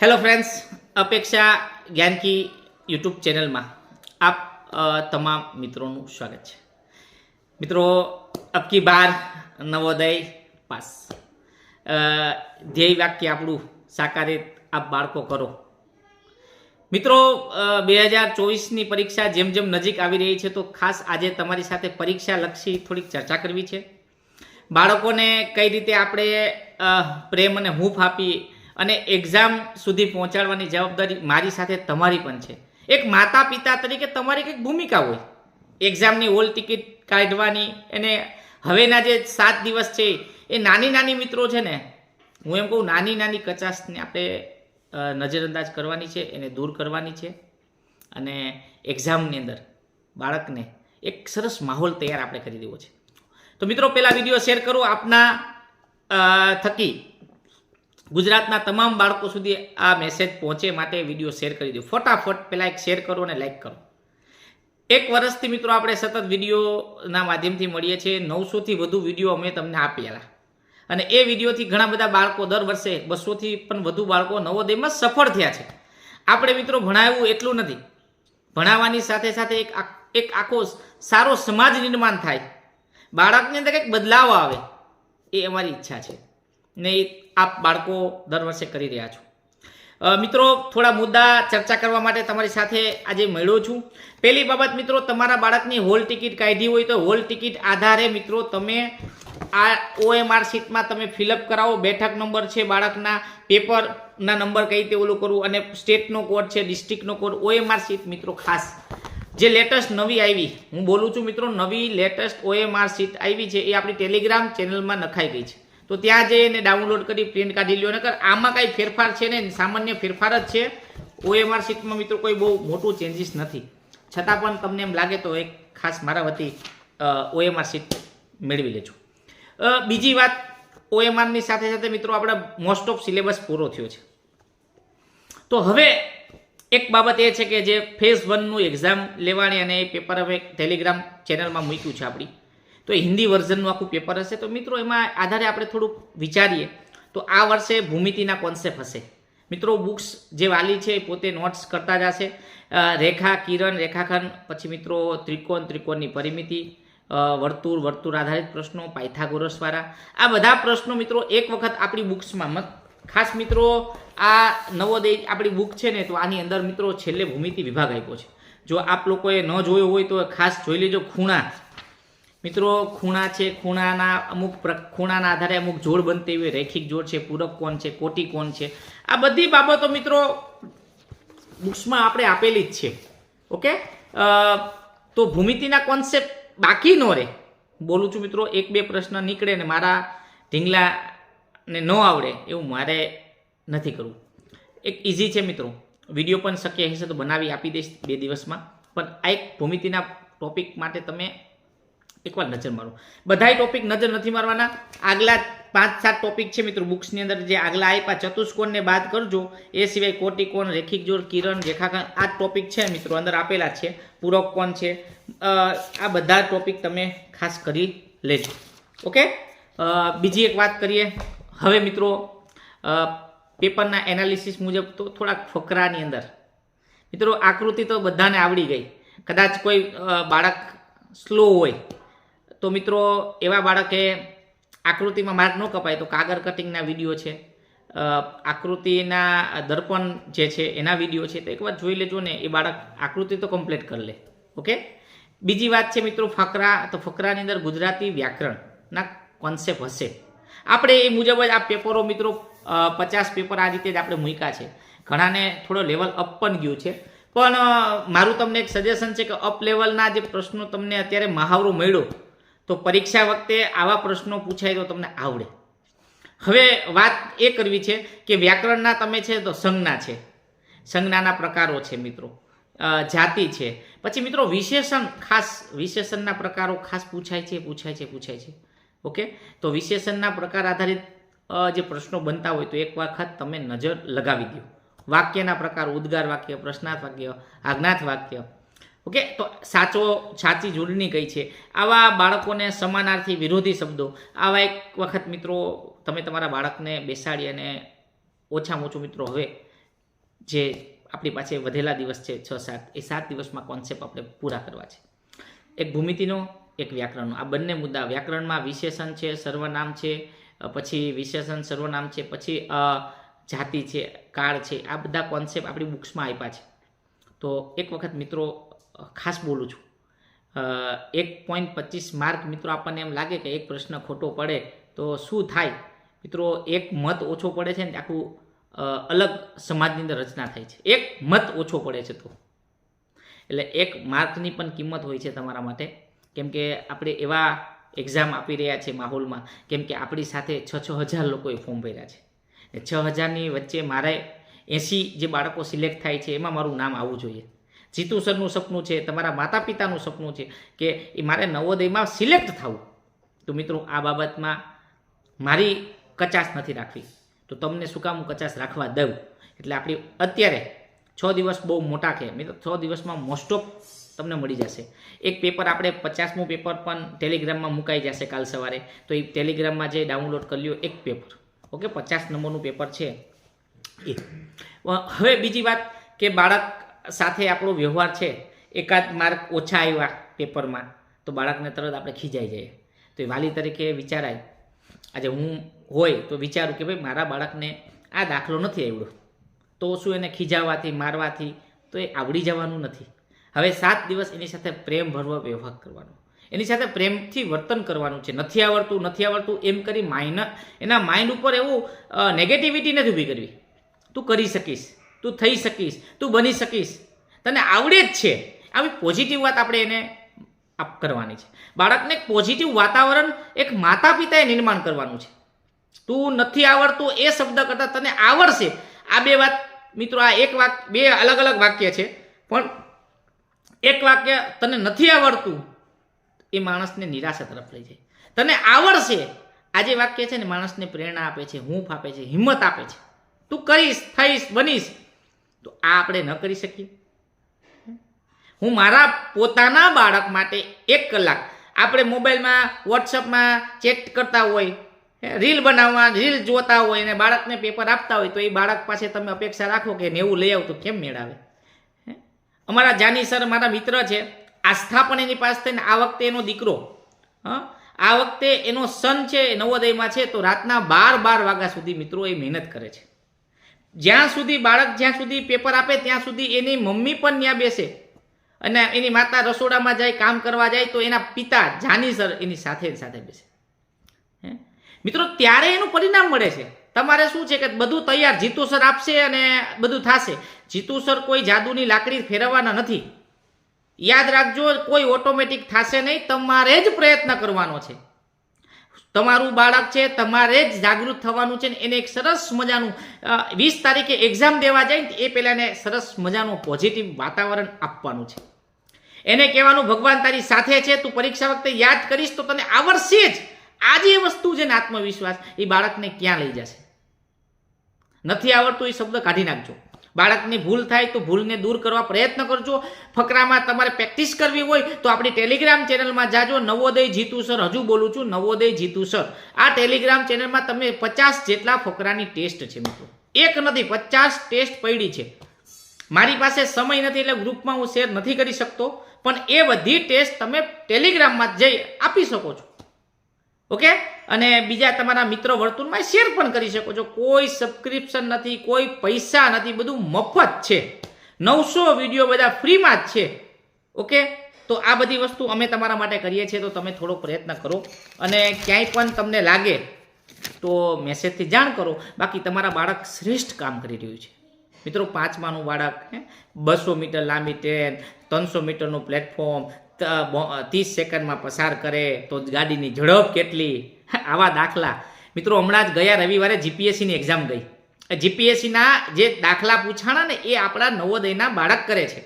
Hello friends અપેક્ષા Gyanki YouTube ચેનલમાં આપ તમામ મિત્રોનું સ્વાગત છે. મિત્રો અબકી બાર નવોદય પાસ. ધ્યેય વાક્ય આપણું સાકારિત આપ બાળકો કરો. મિત્રો બે હજાર ચોવીસની પરીક્ષા જેમ જેમ નજીક આવી રહી છે તો ખાસ આજે તમારી સાથે પરીક્ષા લક્ષી થોડીક ચર્ચા કરવી છે. બાળકોને કઈ રીતે આપણે પ્રેમ અને હૂંફ આપી અને એક્ઝામ સુધી પહોંચાડવાની જવાબદારી મારી સાથે તમારી પણ છે. એક માતા પિતા તરીકે તમારી કંઈક ભૂમિકા હોય. એક્ઝામની હોલ ટિકિટ કાઢવાની અને હવેના જે સાત દિવસ છે એ નાની નાની મિત્રો છે ને, હું એમ કહું નાની નાની કચાશને આપણે નજરઅંદાજ કરવાની છે, એને દૂર કરવાની છે. અને એક્ઝામની અંદર બાળકને એક સરસ માહોલ તૈયાર આપણે કરી દેવો છે. તો મિત્રો પહેલાં વીડિયો શેર કરો આપના થકી. ગુજરાતના તમામ બાળકો સુધી આ મેસેજ પહોંચે માટે વીડિયો શેર કરી દો. ફટાફટ પહેલાં એક શેર કરો અને લાઈક કરો. એક વર્ષથી મિત્રો આપણે સતત વિડીયોના માધ્યમથી મળીએ છીએ. નવસોથી વધુ વીડિયો અમે તમને આપેલા. અને એ વિડીયોથી ઘણા બધા બાળકો દર વર્ષે બસોથી પણ વધુ બાળકો નવોદયમાં સફળ થયા છે. આપણે મિત્રો ભણાવવું એટલું નથી. ભણાવવાની સાથે સાથે એક એક આખો સારો સમાજ નિર્માણ થાય. બાળકની અંદર કંઈક બદલાવ આવે એ અમારી ઈચ્છા છે. ને આપ બાળકો દર વર્ષે કરી રહ્યા છો. મિત્રો, થોડા મુદ્દા ચર્ચા કરવા માટે તમારી સાથે આજે મળ્યો છું. પહેલી બાબત, મિત્રો, તમારા બાળકની હોલ ટિકિટ કાઢી હોય તો હોલ ટિકિટ આધારે, મિત્રો, તમે આ ઓએમઆર શીટમાં તમે ફિલઅપ કરાવો. બેઠક નંબર છે બાળકના, પેપરના નંબર કઈ રીતે ઓલું કરવું અને સ્ટેટનો કોડ છે, ડિસ્ટ્રિક્ટનો કોડ, ઓએમઆર શીટ, મિત્રો, ખાસ. જે લેટેસ્ટ નવી આવી, હું બોલું છું, મિત્રો, નવી લેટેસ્ટ ઓએમઆર શીટ આવી છે, એ આપણી ટેલિગ્રામ ચેનલમાં નખાઈ ગઈ છે. તો ત્યાં જઈને ડાઉનલોડ કરી પ્રિન્ટ કાઢી લ્યો, નકર આમાં કાંઈ ફેરફાર છે ને સામાન્ય ફેરફાર જ છે. ઓએમઆર શીટમાં મિત્રો કોઈ બહુ મોટું ચેન્જીસ નથી. છતાં પણ તમને એમ લાગે તો એક ખાસ મારા વતી ઓએમઆર શીટ મેળવી લેજો. બીજી વાત ઓએમઆરની સાથે સાથે મિત્રો આપણે મોસ્ટ ઓફ સિલેબસ પૂરો થયો છે. તો હવે એક બાબત એ છે કે જે ફેઝ વનનું એક્ઝામ લેવાની અને એ પેપર હવે ટેલિગ્રામ ચેનલમાં મૂક્યું છે આપણી. તો હિન્દી વર્ઝનનું આખું પેપર હશે. તો મિત્રો, એમાં આધારે આપણે થોડુંક વિચારીએ. તો આ વર્ષે ભૂમિતિના કોન્સેપ્ટ હશે. મિત્રો બુક્સ જે વાલી છે એ પોતે નોટ્સ કરતા જશે રેખા, કિરણ, રેખાખંડ, પછી મિત્રો, ત્રિકોણ, ત્રિકોણની પરિમિતિ વર્તુળ વર્તુળ આધારિત પ્રશ્નો પાયથાગોરસવાળા આ બધા પ્રશ્નો મિત્રો એક વખત આપણી બુક્સમાં ખાસ મિત્રો, આ નવોદય આપણી બુક છે ને, તો આની અંદર મિત્રો છેલ્લે ભૂમિતિ વિભાગ આપ્યો છે. જો આપ લોકોએ ન જોયો હોય તો ખાસ જોઈ લેજો ખૂણા. મિત્રો, ખૂણા છે, ખૂણાના અમુક ખૂણાના આધારે અમુક જોડ બનતી હોય, રેખિક જોડ છે, પૂરક કોણ છે, કોટી કોણ છે. આ બધી બાબતો મિત્રો, બુક્સમાં આપણે આપેલી જ છે. ઓકે? તો ભૂમિતિના કોન્સેપ્ટ બાકી ન રહે. બોલું છું મિત્રો, એક બે પ્રશ્ન નીકળે ને મારા ઢીંગલાને ન આવડે એવું મારે નથી કરવું. એક ઇઝી છે મિત્રો, વીડિયો પણ શક્ય હશે તો બનાવી આપી દઈશ બે દિવસમાં. પણ આ એક ભૂમિતિના ટોપિક માટે તમે એકવાર નજર મારો. બધાય ટોપિક નજર નથી મારવાના. આગલા પાંચ, સાત ટોપિક છે મિત્રો. બુક્સની અંદર જે આગલા આપ્યા, ચતુષ્કોણને બાદ કરજો. એ સિવાય કોટિકોણ, રેખિક જોડ, કિરણ રેખાખંડ આ ટોપિક છે મિત્રો. અંદર આપેલા છે. પૂરક કોણ છે? આ બધા ટોપિક તમે ખાસ કરી લેજો. ઓકે? બીજી એક વાત કરીએ. હવે મિત્રો પેપરના એનાલિસિસ મુજબ તો થોડાક ફકરાની અંદર. મિત્રો, આકૃતિ તો બધાને આવડી ગઈ. કદાચ કોઈ બાળક સ્લો હોય. તો મિત્રો, એવા બાળકે આકૃતિમાં માર્ક ન કપાય તો કાગળ કટિંગના વીડિયો છે. આકૃતિના દર્પણ જે છે એના વીડિયો છે. તો એકવાર જોઈ લેજો ને, એ બાળક આકૃતિ તો કમ્પ્લીટ કરી લે. ઓકે? બીજી વાત છે મિત્રો, ફકરા, તો ફકરાની અંદર ગુજરાતી વ્યાકરણના કોન્સેપ્ટ હશે. આપણે એ મુજબ જ આ પેપરો મિત્રો પચાસ પેપર આ રીતે જ આપણે મૂક્યા છે. ઘણાને થોડો લેવલ અપ પણ ગયું છે. પણ મારું તમને એક સજેશન છે કે અપ લેવલના જે પ્રશ્નો તમને અત્યારે મહાવરો મળ્યો તો પરીક્ષા વખતે આવા પ્રશ્નો પૂછાય તો તમને આવડે. હવે વાત એ કરવી છે કે વ્યાકરણના તમે છે તો સંજ્ઞા છે. સંજ્ઞાના પ્રકારો છે મિત્રો. જાતિ છે. પછી મિત્રો વિશેષણ ખાસ, વિશેષણના પ્રકારો ખાસ પૂછાય છે પૂછાય છે પૂછાય છે. ઓકે? તો વિશેષણના પ્રકાર આધારિત જે પ્રશ્નો બનતા હોય તો એક વખત તમે નજર લગાવી દો. વાક્યના પ્રકાર, ઉદ્ગાર વાક્ય, પ્રશ્નાર્થ વાક્ય આજ્ઞાત વાક્ય ઓકે? તો સાચો સાચી જોડણી કઈ છે? આવા બાળકોને સમાનાર્થી વિરોધી શબ્દો. આવા એક વખત મિત્રો, તમે તમારા બાળકને બેસાડી અને ઓછામાં ઓછું મિત્રો હવે જે આપણી પાસે વધેલા દિવસ છે, છ, સાત, એ સાત દિવસમાં કોન્સેપ્ટ આપણે પૂરા કરવા છે. એક ભૂમિતિનો, એક વ્યાકરણનો. આ બંને મુદ્દા વ્યાકરણમાં વિશેષણ છે, સર્વનામ છે પછી વિશેષણ, સર્વનામ છે, પછી જાતિ છે, કાળ છે. આ બધા કોન્સેપ્ટ આપણી બુક્સમાં આપ્યા છે. તો એક વખત મિત્રો ખાસ બોલું છું. એક પોઈન્ટ પચીસ માર્ક મિત્રો આપણને એમ લાગે કે એક પ્રશ્ન ખોટો પડે તો શું થાય? મિત્રો, એક મત ઓછો પડે છે ને આખું અલગ સમાજની અંદર રચના થાય છે. એક મત ઓછો પડે છે તો. એટલે એક માર્કની પણ કિંમત હોય છે તમારા માટે. કેમ કે આપણે એવા એક્ઝામ આપી રહ્યા છે માહોલમાં, કેમ કે આપણી સાથે છ છ હજાર લોકોએ ફોર્મ ભર્યા છે. છ હજારની વચ્ચે મારે એંસી જે બાળકો સિલેક્ટ થાય છે એમાં મારું નામ આવવું જોઈએ. જીતુ સરનું સપનું છે, તમારા માતા પિતાનું સપનું છે કે એ મારે નવોદયમાં સિલેક્ટ થવું. તો મિત્રો, આ બાબતમાં મારી કચાશ નથી રાખવી. તો તમને શું કામ કચાશ રાખવા દઉં? એટલે આપણી અત્યારે છ દિવસ બહુ મોટા છે. મિત્રો, છ દિવસમાં મોસ્ટ ઓફ તમને મળી જશે. એક પેપર આપણે પચાસમું પેપર પણ ટેલિગ્રામમાં મુકાઈ જશે કાલ સવારે. તો એ ટેલિગ્રામમાં જે ડાઉનલોડ કરી લ્યો, એક પેપર ઓકે, પચાસ નંબરનું પેપર છે એ. હવે બીજી વાત કે બાળક સાથે આપણો વ્યવહાર છે, એકાદ માર્ક ઓછા આવ્યા પેપરમાં, તો બાળકને તરત આપણે ખીજાઈ જઈએ. તો એ વાલી તરીકે વિચારાય, આજે હું હોય તો વિચારું કે ભાઈ મારા બાળકને આ દાખલો નથી આવડ્યો તો શું એને ખીજાવવાથી મારવાથી? તો એ આવડી જવાનું નથી. હવે સાત દિવસ એની સાથે પ્રેમ ભરવા વ્યવહાર કરવાનો. એની સાથે પ્રેમથી વર્તન કરવાનું છે. નથી આવડતું નથી આવડતું એમ કરી માઇન એના માઇન્ડ ઉપર એવું નેગેટિવિટી નથી ઊભી કરવી. તું કરી શકીશ. તું થઈ શકીશ, તું બની શકીશ. તને આવડે જ છે. આવી પોઝિટિવ વાત આપણે એને આપ કરવાની છે. બાળકને એક પોઝિટિવ વાતાવરણ એક માતા પિતાએ નિર્માણ કરવાનું છે. તું નથી આવડતું એ શબ્દ કરતાં તને આવડશે. આ બે વાત, મિત્રો, આ એક વાક બે અલગ અલગ વાક્ય છે. પણ એક વાક્ય તને નથી આવડતું, એ માણસને નિરાશા તરફ લઈ જાય. તને આવડશે, આ જે વાક્ય છે ને, માણસને પ્રેરણા આપે છે, હૂંફ આપે છે, હિંમત આપે છે. તું કરીશ, થઈશ, બનીશ. તો આ આપણે ન કરી શકીએ. હું મારા પોતાના બાળક માટે એક કલાક આપણે મોબાઈલમાં, વોટ્સઅપમાં ચેટ કરતા હોય રીલ બનાવવા, રીલ જોતા હોય અને બાળકને પેપર આપતા હોય તો એ બાળક પાસે તમે અપેક્ષા રાખો કે નેવું લઈ આવતું કેમ મેળાવે? અમારા જાની સર મારા મિત્ર છે આસ્થા પણ એની પાસે થઈને આ વખતે એનો દીકરો, હા? આ વખતે એનો સન છે નવોદયમાં છે, તો રાતના બાર બાર વાગ્યા સુધી મિત્રો એ મહેનત કરે છે. જ્યાં સુધી બાળક જ્યાં સુધી પેપર આપે, ત્યાં સુધી એની મમ્મી પણ ત્યાં બેસે. અને એની માતા રસોડામાં જાય, કામ કરવા જાય, તો એના પિતા જાની સર એની સાથે સાથે બેસે? મિત્રો, ત્યારે એનું પરિણામ મળે છે. તમારે શું છે કે બધું તૈયાર જીતુ સર આપશે અને બધું થશે. જીતુ સર કોઈ જાદુની લાકડી ફેરવવાના નથી. યાદ રાખજો, કોઈ ઓટોમેટિક થશે નહીં, તમારે જ પ્રયત્ન કરવાનો છે. તમારું બાળક છે, તમારે જ જાગૃત થવાનું છે ને એને એક સરસ મજાનું વીસ તારીખે એક્ઝામ દેવા જાય ને એ પહેલાં એને સરસ મજાનું પોઝિટિવ વાતાવરણ આપવાનું છે. એને કહેવાનું, ભગવાન તારી સાથે છે, તું પરીક્ષા વખતે યાદ કરીશ તો તને આવડશે જ આજે એ વસ્તુ છે ને આત્મવિશ્વાસ, એ બાળકને ક્યાં લઈ જશે? નથી આવડતું એ શબ્દ કાઢી નાખજો. બાળકની ભૂલ થાય તો ભૂલને દૂર કરવા પ્રયત્ન કરજો. ફકરામાં તમારે પ્રેક્ટિસ કરવી હોય તો આપણી ટેલિગ્રામ ચેનલમાં જાજો. નવોદય જીતુ સર, હજુ બોલું છું, નવોદય જીતુ સર. આ ટેલિગ્રામ ચેનલમાં તમે પચાસ જેટલા ફકરાની ટેસ્ટ છે મિત્રો. એક નથી, પચાસ ટેસ્ટ પડી છે. મારી પાસે સમય નથી એટલે ગ્રુપમાં હું શેર નથી કરી શકતો. પણ એ બધી ટેસ્ટ તમે ટેલિગ્રામમાં જઈ આપી શકો છો. ઓકે? અને બીજા તમારા મિત્રો વર્તુળમાં શેર પણ કરી શકો છો. કોઈ સબસ્ક્રિપ્શન નથી, કોઈ પૈસા નથી, બધું મફત છે. નવસો વીડિયો બધા ફ્રીમાં જ છે. ઓકે તો આ બધી વસ્તુ અમે તમારા માટે કરીએ છીએ, તો તમે થોડો પ્રયત્ન કરો. અને ક્યાંય પણ તમને લાગે, તો મેસેજથી જાણ કરો. બાકી તમારા બાળક શ્રેષ્ઠ કામ કરી રહ્યું છે. મિત્રો, પાંચમાનું બાળક બસો મીટર લાંબી ટ્રેન ત્રણસો મીટરનું પ્લેટફોર્મ ત્રીસ સેકન્ડમાં પસાર કરે તો ગાડીની ઝડપ કેટલી? આવા દાખલા. મિત્રો, હમણાં જ ગયા રવિવારે જીપીએસસીની એક્ઝામ ગઈ. જીપીએસસીના જે દાખલા પૂછાણા ને, એ આપણા નવોદયના બાળક કરે છે.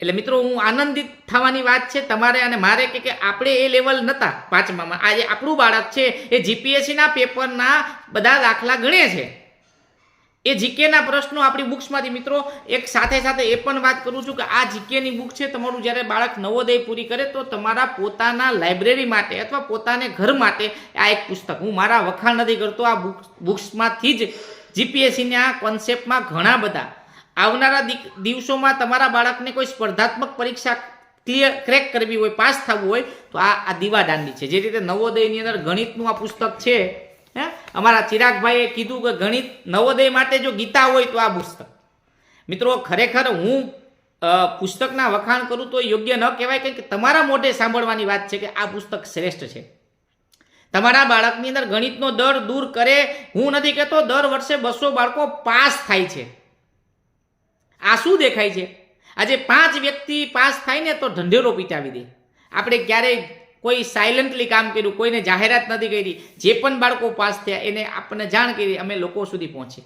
એટલે મિત્રો, હું આનંદિત થવાની વાત છે તમારે અને મારે કે કે આપણે એ લેવલ નહોતા પાંચમામાં. આજે આપણું બાળક છે એ જીપીએસસીના પેપરના બધા દાખલા ગણે છે. એ જીકેના પ્રશ્નો આપણી બુક્સમાંથી મિત્રો, એક સાથે સાથે એ પણ વાત કરું છું કે આ જીકેની બુક છે, તમારું જ્યારે બાળક નવોદય પૂરી કરે તો તમારા પોતાના લાઇબ્રેરી માટે અથવા પોતાને ઘર માટે આ એક પુસ્તક. હું મારા વખાણ નથી કરતો, આ બુક બુક્સમાંથી જ જીપીએસસીના કોન્સેપ્ટમાં ઘણા બધા. આવનારા દિવસોમાં તમારા બાળકને કોઈ સ્પર્ધાત્મક પરીક્ષા ક્લિયર, ક્રેક કરવી હોય, પાસ થવું હોય, તો આ આ દીવાદાંડી છે. જે રીતે નવોદયની અંદર ગણિતનું આ પુસ્તક છે હે? અમારા ચિરાગભાઈએ કીધું કે ગણિત નવોદય માટે જો ગીતા હોય તો આ પુસ્તક. મિત્રો, ખરેખર હું પુસ્તકના વખાણ કરું તો યોગ્ય ન કહેવાય, કારણ કે તમારા મોઢે સાંભળવાની વાત છે કે આ પુસ્તક શ્રેષ્ઠ છે. તમારા બાળકની અંદર ગણિતનો દર દૂર કરે. હું નથી કહેતો, દર વર્ષે બસો બાળકો પાસ થાય છે. આ શું દેખાય છે? આજે પાંચ વ્યક્તિ પાસ થાય ને તો ઢંઢેરો પીટાવી દે. આપણે ક્યારેય કોઈ સાયલન્ટલી કામ કર્યું, કોઈને જાહેરાત નથી કરી, જે પણ બાળકો પાસ થયા એને આપણને જાણ કરી અમે લોકો સુધી પહોંચી.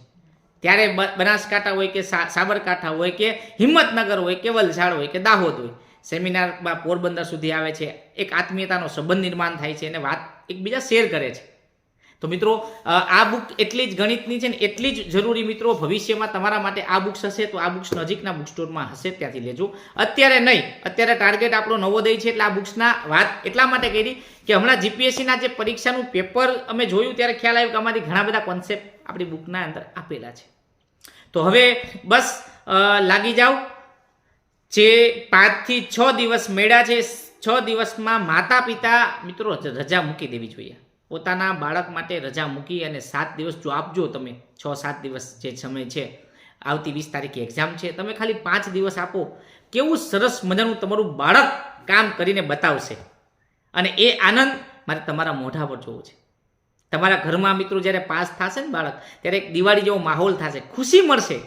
ત્યારે બનાસકાંઠા હોય કે સાબરકાંઠા હોય કે હિંમતનગર હોય કે વલસાડ હોય કે દાહોદ હોય, સેમિનારમાં પોરબંદર સુધી આવે છે, એક આત્મીયતાનો સંબંધ નિર્માણ થાય છે અને વાત એકબીજા શેર કરે છે. તો મિત્રો આ બુક એટલી જ ગણિતની છે ને એટલી જ જરૂરી મિત્રો, ભવિષ્યમાં તમારા માટે આ બુક્સ હશે તો આ બુક્સ નજીકના બુક સ્ટોરમાં હશે, ત્યાંથી લેજો. અત્યારે નહીં, અત્યારે ટાર્ગેટ આપણો નવોદય છે એટલે આ બુક્સના વાત એટલા માટે કરી કે હમણાં જીપીએસસીના જે પરીક્ષાનું પેપર અમે જોયું ત્યારે ખ્યાલ આવ્યો કે અમારી ઘણા બધા કોન્સેપ્ટ આપણી બુકના અંદર આપેલા છે. તો હવે બસ લાગી જાઓ. જે પાંચથી છ દિવસ મેળા છે, છ દિવસમાં માતા પિતા મિત્રો રજા મૂકી દેવી જોઈએ. પોતાના બાળક માટે રજા મૂકી અને સાત દિવસ જો આપજો તમે, છ સાત દિવસ જે સમય છે, આવતી વીસ તારીખે એક્ઝામ છે, તમે ખાલી પાંચ દિવસ આપો. કેવું સરસ મજાનું તમારું બાળક કામ કરીને બતાવશે. અને એ આનંદ મારે તમારા મોઢા પર જોવો છે. તમારા ઘરમાં મિત્રો જ્યારે પાસ થશે ને બાળક, ત્યારે એક દિવાળી જેવો માહોલ થશે. ખુશી મળશે.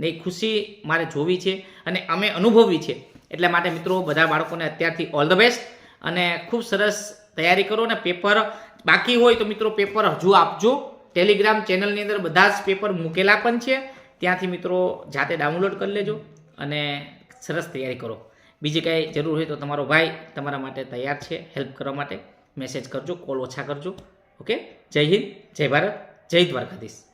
ને એ ખુશી મારે જોવી છે અને અમે અનુભવવી છે. એટલા માટે મિત્રો બધા બાળકોને અત્યારથી ઓલ ધ બેસ્ટ અને ખૂબ સરસ તૈયારી કરો ને પેપર બાકી હોય તો મિત્રો પેપર હજુ આપજો. ટેલિગ્રામ ચેનલની અંદર બધા જ પેપર મૂકેલા પણ છે. ત્યાંથી મિત્રો જાતે ડાઉનલોડ કરી લેજો અને સરસ તૈયારી કરો. બીજી કાંઈ જરૂર હોય તો તમારો ભાઈ તમારા માટે તૈયાર છે. હેલ્પ કરવા માટે મેસેજ કરજો કોલ ઓછા કરજો. ઓકે જય હિન્દ, જય ભારત, જય દ્વારકાધીશ.